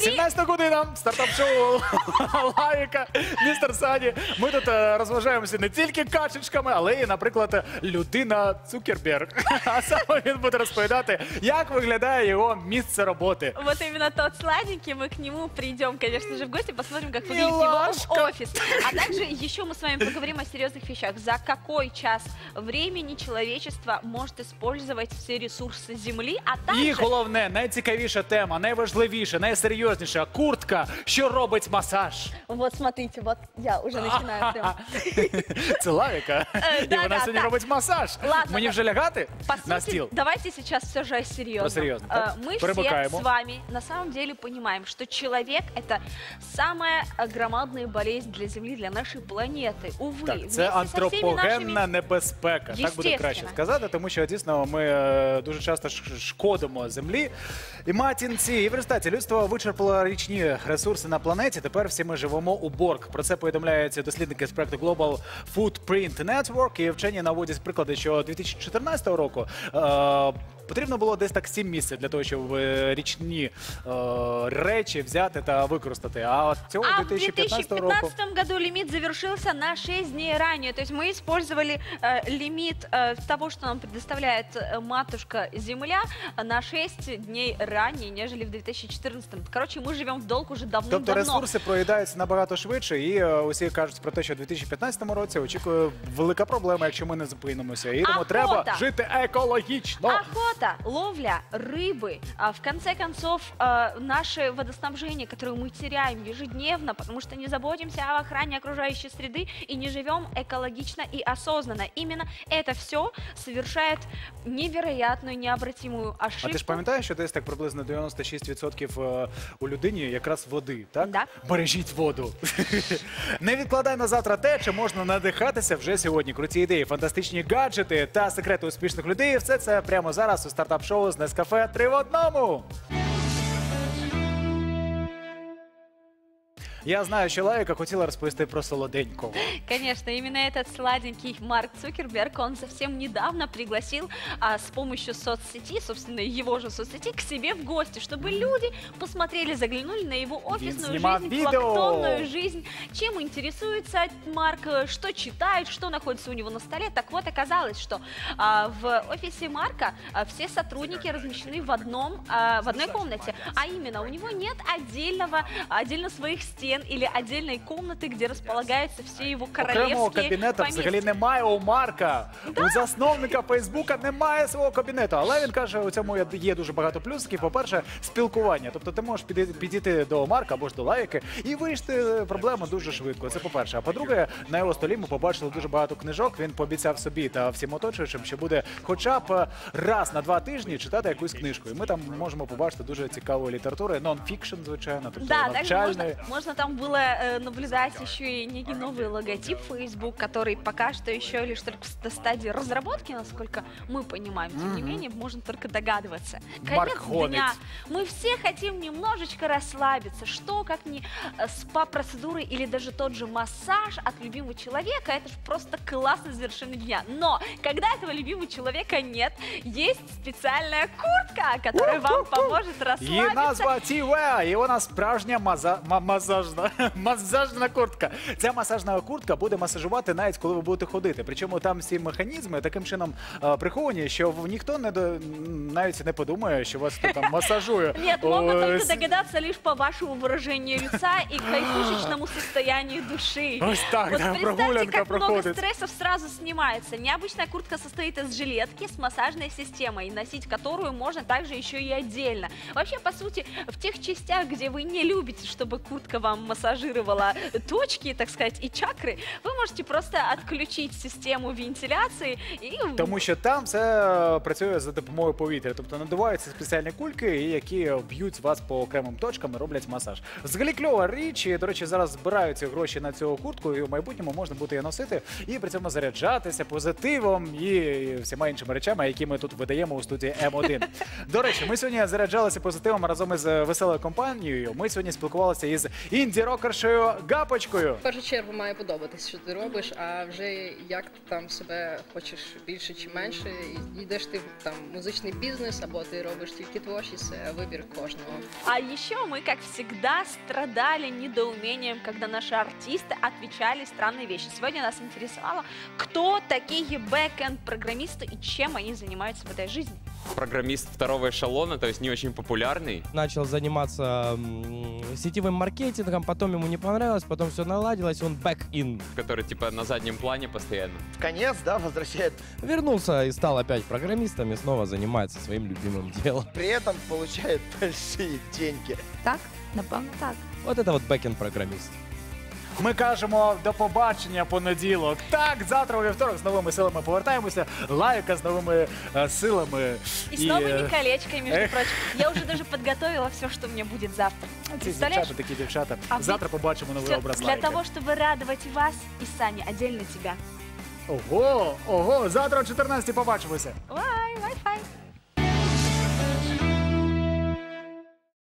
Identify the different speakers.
Speaker 1: 17 година, стартап-шоу Лайка, містер Сані. Ми тут е, розважаємося не тільки качечками, але і, наприклад, людина Цукерберг. А саме він буде розповідати, як виглядає його місце роботи.
Speaker 2: Вот именно тот сладенький, мы к нему придем, конечно же, в гости, посмотрим, как выглядит
Speaker 1: Милашка.
Speaker 2: его офис. А также еще мы с вами поговорим о серьезных вещах. За какой час времени человечество может использовать все ресурсы Земли, а также...
Speaker 1: І головне, найцікавіша тема, найважливіша, найсерйозніша куртка, що робить масаж.
Speaker 2: Вот смотрите, вот я уже начинаю прям.
Speaker 1: Це лавіка.
Speaker 2: Е,
Speaker 1: І
Speaker 2: да,
Speaker 1: вона
Speaker 2: да,
Speaker 1: сьогодні
Speaker 2: так.
Speaker 1: робить масаж.
Speaker 2: Ладно,
Speaker 1: Мені
Speaker 2: по-
Speaker 1: вже лягати
Speaker 2: По
Speaker 1: на
Speaker 2: сути,
Speaker 1: стіл.
Speaker 2: давайте сейчас все же о серьезном.
Speaker 1: Про серьезно,
Speaker 2: Э,
Speaker 1: так?
Speaker 2: Мы все
Speaker 1: Примыкаем.
Speaker 2: с вами на самом деле понимаем, что человек это самая э, громадная болезнь для Земли, для нашей планеты. Увы,
Speaker 1: Так,
Speaker 2: вместе
Speaker 1: це
Speaker 2: со всеми
Speaker 1: антропогенна
Speaker 2: нашими
Speaker 1: небезпека. Так буде
Speaker 2: Естественно.
Speaker 1: краще сказати, тому що дійсно ми е, дуже часто ш- шкодимо землі і матінці. І в результаті людство вичерпало річні ресурси на планеті. Тепер всі ми живемо у борг. Про це повідомляють дослідники з проекту Global Footprint Network. І вчені наводять приклади, що 2014 року. Е, Потрібно було десь так 7 місяців для того, щоб е, річні е, речі взяти та використати. А от цього
Speaker 2: А в
Speaker 1: 2015 року
Speaker 2: 2015 году лимит завершился на 6 дней ранее. То есть мы использовали э, лимит э, того, что нам предоставляет э, матушка Земля, э, на 6 дней ранее, нежели в 2014. Короче, мы живем в долг уже
Speaker 1: Тобто
Speaker 2: давным-давно.
Speaker 1: ресурси проїдаються набагато швидше, і е, усі кажуть про те, що у 2015 році очікує велика проблема, якщо ми не зупинимося. І тому
Speaker 2: Охота.
Speaker 1: треба жити екологічно.
Speaker 2: Охота, ловля рыбы, а, в конце концов, а, наше водоснабжение, которое мы теряем ежедневно, потому что не заботимся о охране окружающей среды и не живем экологично и осознанно. Именно это все совершает невероятную, необратимую
Speaker 1: А
Speaker 2: ошибку.
Speaker 1: ти ж пам'ятаєш, що десь так приблизно 96% е, у людині якраз води, так?
Speaker 2: Да.
Speaker 1: Бережіть воду. Не відкладай на завтра те, чи можна надихатися вже сьогодні. Круті ідеї, фантастичні гаджети та секрети успішних людей. Все це прямо зараз у стартап-шоу з Нескафе 3 в одному. Я знаю, Лайка хотіла розповісти про солоденького.
Speaker 2: Конечно, именно этот сладенький Марк Цукерберг, он совсем недавно пригласил а, с помощью соцсети, собственно, его же соцсети, к себе в гости, чтобы люди посмотрели, заглянули на его офисную жизнь,
Speaker 1: видео.
Speaker 2: планктонную жизнь, чем интересуется Марк, э, что читает, что находится у него на столе. Так вот, оказалось, что а, в офисе Марка а, все сотрудники размещены в одном, а, в одной комнате, а именно у него нет отдельного, отдельно своих стен или отдельной комнаты, где располагаются все его
Speaker 1: Окремого
Speaker 2: королевские
Speaker 1: кабінету
Speaker 2: поместья.
Speaker 1: взагалі немає у Марка. У засновника Фейсбука немає свого кабінету. Але він каже, у цьому є- дуже багато плюсиків. По-перше, спілкування. Тобто ти можеш піди- підійти до Марка або ж до Лайки і вирішити проблему дуже швидко. Це по-перше. А по-друге, на його столі ми побачили дуже багато книжок. Він пообіцяв собі та всім оточуючим, що буде хоча б раз на два тижні читати якусь книжку. І ми там можемо побачити дуже цікаву літературу, нон-фікшн, звичайно, тобто
Speaker 2: Да, также
Speaker 1: навчальний.
Speaker 2: можно, можно там было э, наблюдать еще и некий новый логотип Facebook, который пока что еще лишь только на стадии разработки, насколько мы понимаем. Тем не менее, можно только догадываться.
Speaker 1: Марк
Speaker 2: Конец
Speaker 1: гонит.
Speaker 2: дня. Мы все хотим немножечко расслабиться. Что, как не э, спа-процедуры или даже тот же массаж от любимого человека, это же просто классное завершение дня. Но, когда этого любимого человека нет, есть специальная куртка, которая вам поможет расслабиться.
Speaker 1: Її назва Тівеа, і вона справжня маза... ма- масажна... масажна куртка. Ця масажна куртка буде масажувати навіть коли ви будете ходити. Причому там всі механізми таким чином е, приховані, що в- ніхто не до... навіть не подумає, що вас хто там масажує.
Speaker 2: Нет, могут
Speaker 1: Ой,
Speaker 2: только
Speaker 1: с-
Speaker 2: догадаться лишь по вашему выражению лица и кайфушечному состоянию души.
Speaker 1: Ось так,
Speaker 2: Вот
Speaker 1: да,
Speaker 2: представьте,
Speaker 1: прогулянка
Speaker 2: как много
Speaker 1: проходит.
Speaker 2: стрессов сразу снимается. Необычная куртка состоит из жилетки с массажной системой, носить которую можно также еще и отдельно. Вообще, по сути, в тех частях, где вы не любите, чтобы куртка вам массажировала точки, так сказать, и чакры, вы можете просто отключить систему вентиляции и
Speaker 1: Тому що там все працює за допомогою повітря, тобто надуваються спеціальні кульки, які б'ють вас по окремим точкам і роблять масаж. Взагалі кльова річ. І, до речі, зараз збираю збираю гроші на цю куртку, і в майбутньому можна буде її носити і при цьому заряджатися позитивом і всіма іншими речами, які ми тут видаємо у студії М1. До речі, ми сьогодні заряджалися позитивом разом із е, веселою компанією. Ми сьогодні спілкувалися із інді-рокершею Гапочкою.
Speaker 3: В першу чергу має подобатись, що ти робиш, а вже як ти там себе хочеш більше чи менше, і йдеш ти в там музичний бізнес, або ти робиш тільки творчість, це вибір кожного.
Speaker 2: А еще мы, как всегда, страдали недоумением, когда наши артисты отвечали странные вещи. Сегодня нас интересовало, кто такие бэкэнд-программисты и чем они занимаются в этой жизни.
Speaker 4: Программист второго эшелона, то есть не очень популярный.
Speaker 5: начал заниматься сетевым маркетингом, потом ему не понравилось, потом все наладилось, он back-in.
Speaker 4: который типа на заднем плане постоянно.
Speaker 6: в конец, да, возвращает.
Speaker 5: Вернулся и стал опять программистом и снова занимается своим любимым делом.
Speaker 6: При этом получает большие деньги.
Speaker 2: Так? Напевно, так.
Speaker 5: Вот это вот back-end программист.
Speaker 1: Ми кажемо до побачення понеділок. Так, завтра у вівторок з новими силами повертаємося. Лайка з новими е, силами.
Speaker 2: И с новыми
Speaker 1: е,
Speaker 2: колечками, между
Speaker 1: эх.
Speaker 2: прочим. Я уже даже подготовила все, что мне будет завтра.
Speaker 1: ці
Speaker 2: Представляешь?
Speaker 1: дівчата, такі дівчата.
Speaker 2: А ви-
Speaker 1: Завтра побачимо новий
Speaker 2: Всё
Speaker 1: образ
Speaker 2: для
Speaker 1: лайки.
Speaker 2: того, чтобы радовать вас и Саня, отдельно тебя.
Speaker 1: Ого, ого, завтра о 14 побачимося.
Speaker 2: Ой, Wi-Fi.